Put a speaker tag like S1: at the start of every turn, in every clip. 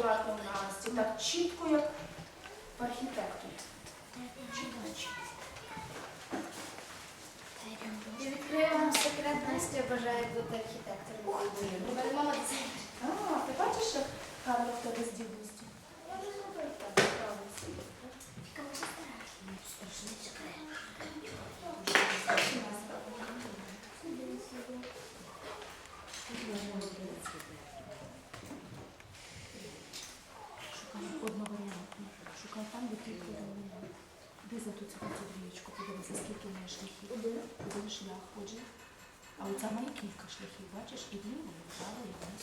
S1: акуратно в Насті, так чітко, як в чітко.
S2: І відкрию вам секрет, Настя бажає бути архітектором.
S1: Ух ти, ну,
S2: Мене мама це.
S1: А, ти бачиш, як гарно в тебе здібності?
S2: Я вже зробила так, справилася. Тільки може страшний секрет.
S1: Шукай там, де тільки один. Де за ту цю двічку, подивися, скільки в неї шляхів. Один шлях, отже. А оця має кілька шляхів, бачиш, і вліво, і вправо, і вниз.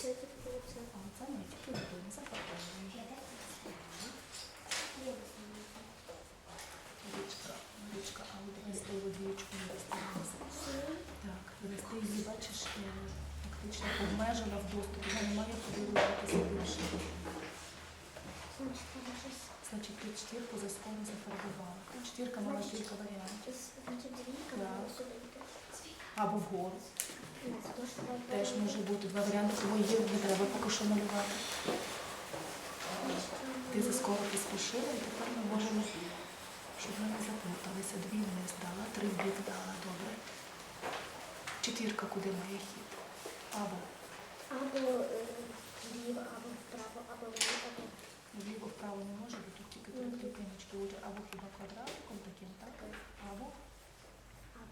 S1: А оця має тільки один, зафарбований. Річка, річка, а от вести водичку не розтягнувся. Так, вести її, бачиш, е, фактично обмежила в доступі, вона не має куди рухатися більше. Значить, ти чотирку засково зафарбувала. Чотирка мала кілька варіантів.
S2: Значить, двійка
S1: Так.
S2: сюди.
S1: Або вгору. Теж може бути два варіанти, тому її не треба поки що малювати. Ти заскоро поспішила, і тепер ми можемо, щоб ми не заплуталися. Дві вниз дала, три в бік дала, добре. Четвірка куди має хід? Або
S2: Або е, вліво, або вправо, або вліво, або
S1: вліво вправо не може, бо три клітиночки. Отже, або хіба квадратиком таким, так? Або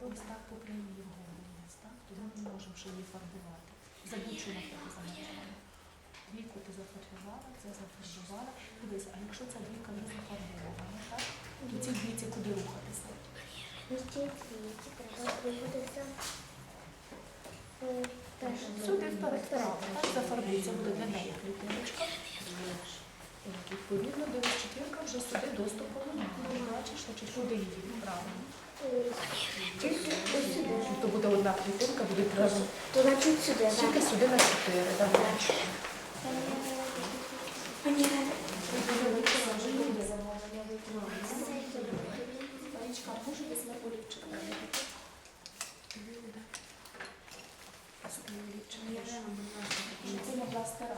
S1: ось так по прямій вгору вниз, так? Тому ми не можемо ще її фарбувати. Забічу на тебе замовляємо. Двійку ти зафарбувала, це зафарбувала. Дивись, а якщо ця двійка не зафарбована, так? То ці двійці куди рухатися?
S2: Ну, ці двійки треба е,
S1: Сюди вперед. Так, зафарбується буде для неї клітиночка. Так, Відповідно, дивись, сюди доступу немає. Бачиш, значить куди її
S2: сюди.
S1: То буде одна клітинка, буде треба.
S2: То значить сюди,
S1: Тільки сюди на чотири. Давай. Марічка, може десь на олівчик навіть? Це могла стара.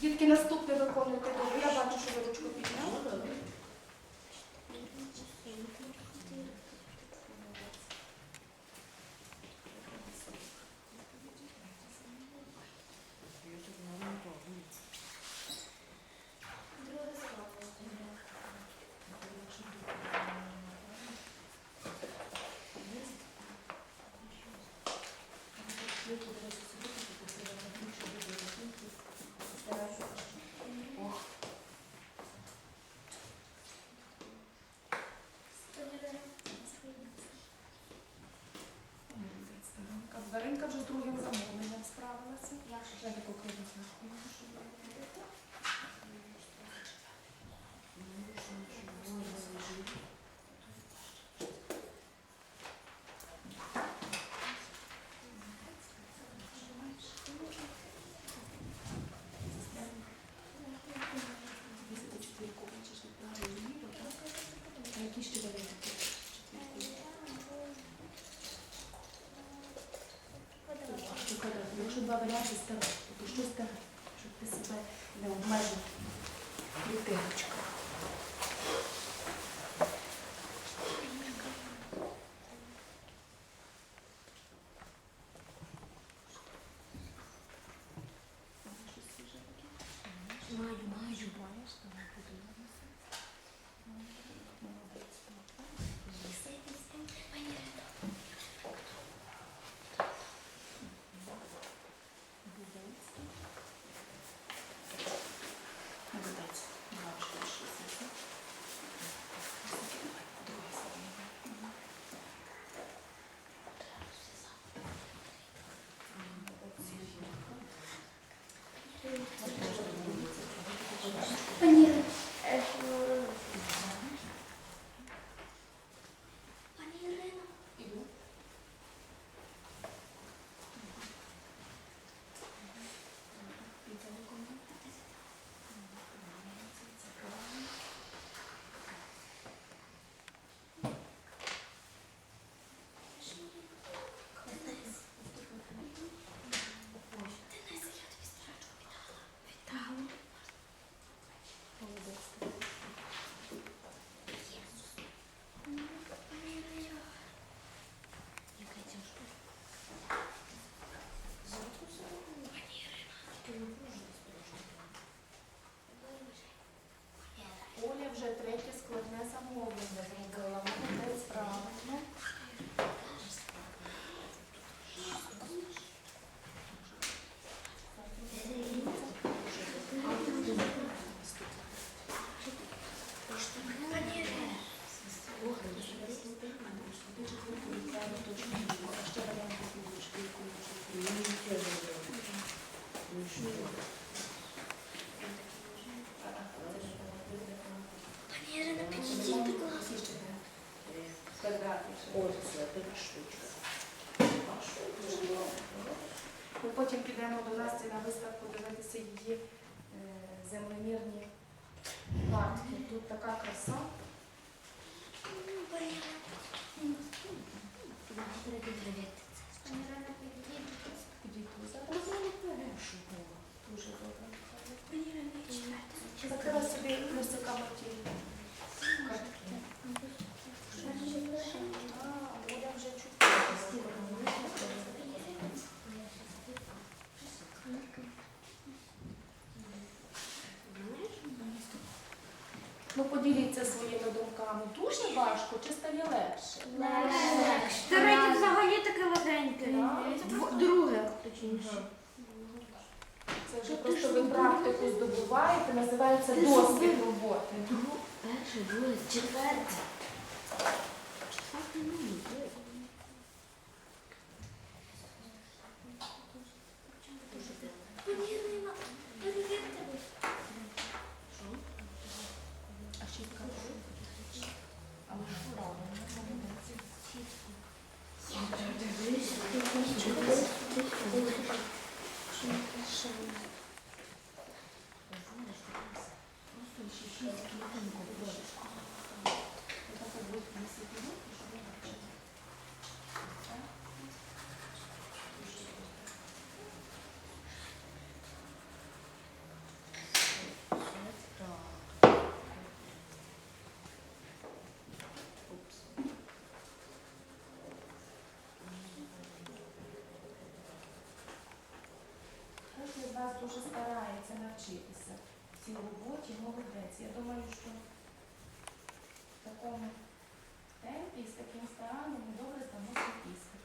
S1: Дітки, наступне виконуйте добре. Я бачу, що ви ручку підняли. Даринка вже з другим замовленням справилася. Я таку криву Вісити четвірку, бачиш, направо і вліво, так? А які ще варіанти? Четвірку. Якщо два варіанти старе, то що старе? Щоб ти себе не обмежив від
S2: Маю,
S1: картки. Тут така краса. Дуже добре. Закрила собі плюсиками ті картки. А, Оля вже чуть. Ну поділіться своїми думками. Дуже важко чи стає легше?
S2: Третє взагалі таке легеньке. Дв- Друге, точніше.
S1: Це вже просто ви практику здобуваєте, називається досвід роботи.
S3: Перше, друге, четверте. Четверте ні.
S2: Пані Ірина, перевірте.
S1: А шістка Але правильно, молодець. Вас дуже старається навчитися цій роботі, молодець. Я думаю, що в такому темпі, з таким старанням ми добре здамо свій іспит.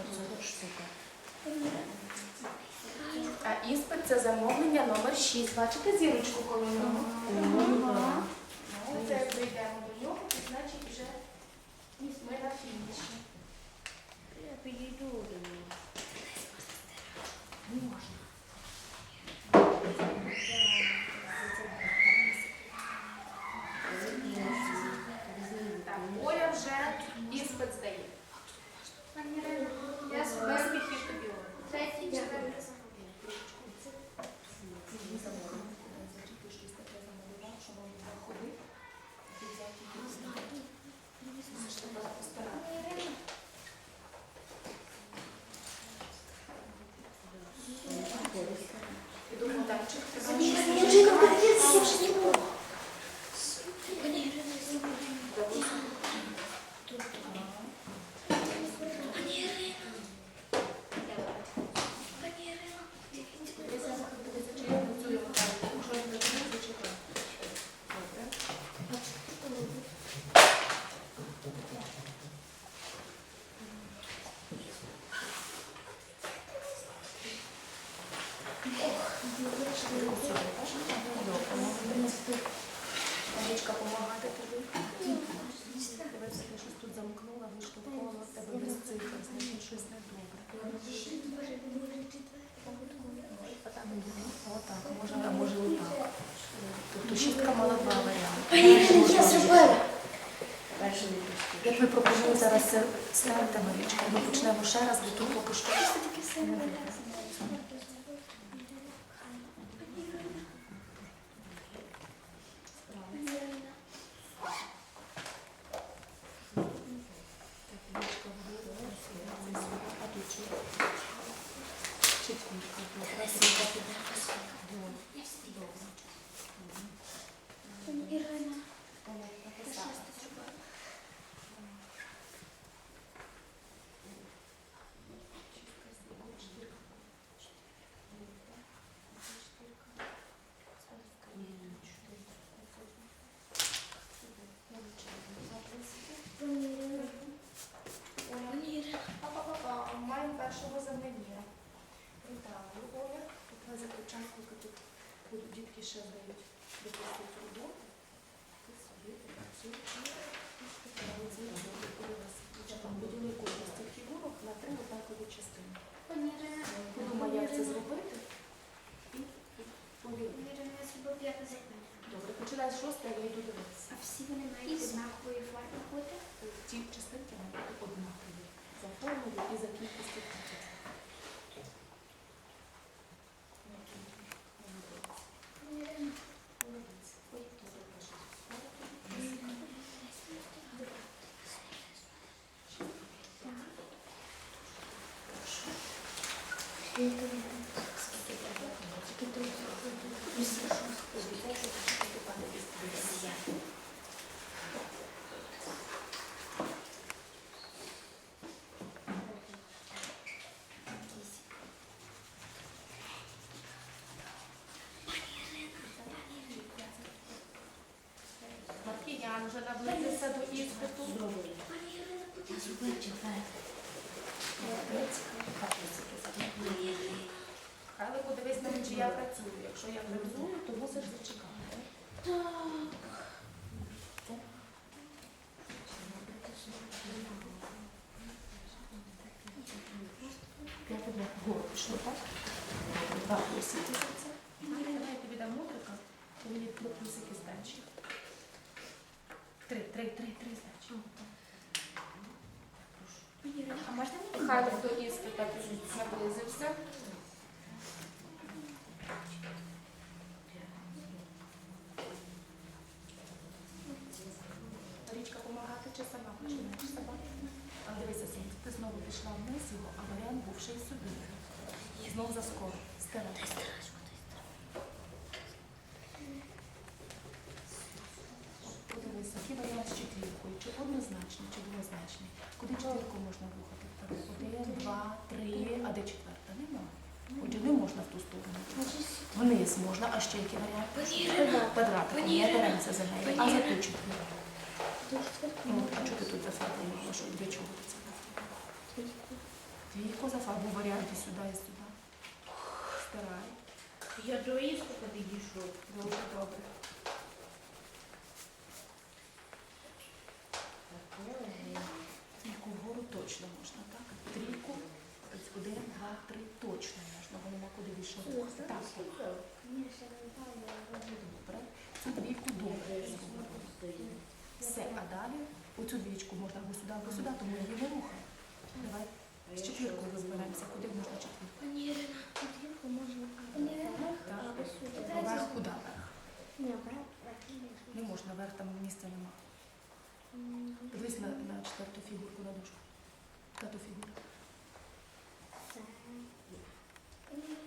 S3: Оце штука.
S1: А іспит це замовлення номер 6. Бачите зірочку коло нього? Ну, це як прийдемо до нього, то значить вже ми на фініші.
S3: Я підійду до нього.
S1: Так, Оля вже іспит здає.
S2: Я
S1: Без
S2: себе
S1: тобі. Оля.
S2: третє, четверте. Пані Ірина,
S1: Іду Богданчик, ти
S2: Пані
S1: бачиш?
S2: Ірина, я вже не подивитися, я вже не можу. Пані Ірина, я Пані Ірина. Пані Ірина, дивіться.
S1: Дивися, дивися, чи я працюю отак. Якщо я не працюю, зачекай. Добре. Марічка, помагати тобі. Тебе все щось тут замкнула, виштовхнула, тебе без цифр, значить щось не добре. Отак, може, а може отак. Тобто шістка мала два варіанти.
S2: Я зробила.
S1: Як ми пропонуємо зараз ставити Марічка, ми почнемо ще раз, бо тут поки що. Mira. І за кількістю Thank Молодець. Маркіян вже наблизився до іспиту. Але подивись на чи я працюю. Якщо я працюю, то мусиш зачекати. Я так? Два. Я тобі дам мудрика, то мені три плюсики здачі. Три, три, три, три здачі.
S2: А можна мені?
S1: Михайло до іспита наблизився. Річка допомагати чи сама починаєш сама? А дивися, Сінь, ти знову пішла вниз його, а варіант був ще й сюди. Знову заскоро. Стирай. Подивися, який варіант з четвіркою? Чи однозначний, чи двозначний? Куди четвірку можна рухати вперед? Один, два, три, а де четверта? Нема. Отже, не можна в ту сторону. Вниз можна, а ще який варіант? Квадратиком, не беремося за неї. А за ту чотири. Ну, а чого ти тут зафарбувала? Що для чого ти це зафарбувала? Двійку зафарбуй варіанти сюди і сюди. Стирай.
S3: Я до іспиту підійшов.
S1: Дуже добре. Трійку вгору точно можна, так? Трійку, ось один, два, три нема куди рухати. Так, добре. Цю двійку добре. Все, а далі оцю двічку можна або сюди, або сюди, тому її не рухай. Давай з четвіркою розберемося, куди можна четвірку.
S2: Пані Ірина, можна
S1: Так.
S2: або сюди.
S1: Поверх куди верх?
S2: Ні, брат.
S1: Не можна, верх там місця нема. Подивись на, на четверту фігурку на дошку. Тату 음.